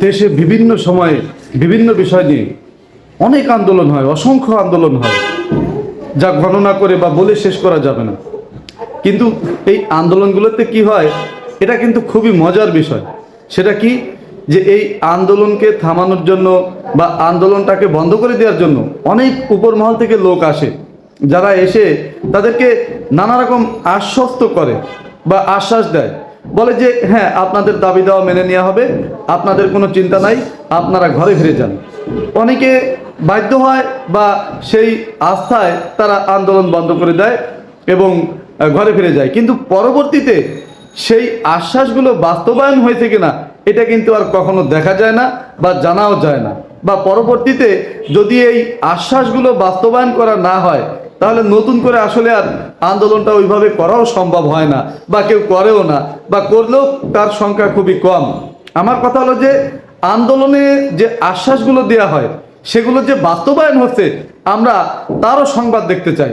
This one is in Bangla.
দেশে বিভিন্ন সময়ে বিভিন্ন বিষয় নিয়ে অনেক আন্দোলন হয়, অসংখ্য আন্দোলন হয়। যা গণনা করে বা বলে শেষ করা যাবে না। কিন্তু এই আন্দোলনগুলোতে কি হয়, এটা কিন্তু খুবই মজার বিষয়। সেটা কি? যে এই আন্দোলনকে থামানোর জন্য বা আন্দোলনটাকে বন্ধ করে দেওয়ার জন্য অনেক উপরমহল থেকে লোক আসে। যারা এসে তাদেরকে নানা রকম আশ্বস্ত করে বা আশ্বাস দেয়। বলে যে হ্যাঁ আপনাদের দাবি দেওয়া মেনে নেওয়া হবে। আপনাদের কোনো চিন্তা নাই, আপনারা ঘরে ফিরে যান। অনেকে বাধ্য হয় বা সেই আস্থায় তারা আন্দোলন বন্ধ করে দেয় এবং ঘরে ফিরে যায়। কিন্তু পরবর্তীতে সেই আশ্বাসগুলো বাস্তবায়ন হয়েছে কিনা, এটা কিন্তু আর কখনো দেখা যায় না বা জানাও যায় না। বা পরবর্তীতে যদি এই আশ্বাসগুলো বাস্তবায়ন করা না হয় তাহলে নতুন করে আসলে আর আন্দোলনটা ওইভাবে করাও সম্ভব হয় না, বা কেউ করেও না, বা করলেও তার সংখ্যা খুবই কম। আমার কথা হলো যে, আন্দোলনে যে আশ্বাসগুলো দেওয়া হয়, সেগুলো যে বাস্তবায়ন হচ্ছে, আমরা তারও সংবাদ দেখতে চাই।